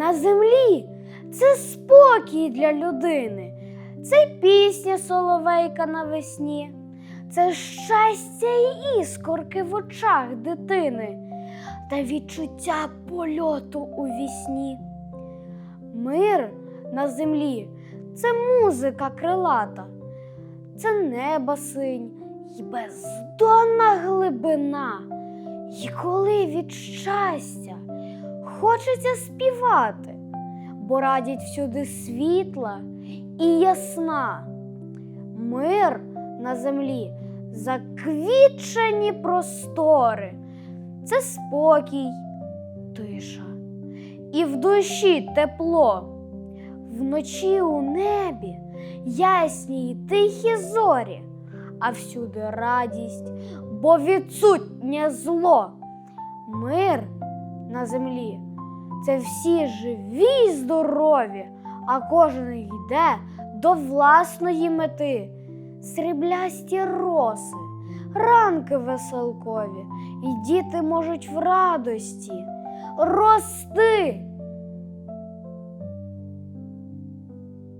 на землі це спокій для людини, це пісня соловейка навесні, це щастя і іскорки в очах дитини та відчуття польоту у вісні. Мир на землі це музика крилата, це небо синь і бездонна глибина. І коли від щастя хочеться співати, бо радять всюди світла і ясна. Мир на землі заквітчені простори, це спокій, тиша, і в душі тепло, вночі у небі ясні й тихі зорі, а всюди радість, бо відсутнє зло. Мир на землі це всі живі й здорові, а кожен йде до власної мети. Сріблясті роси, ранки веселкові, і діти можуть в радості рости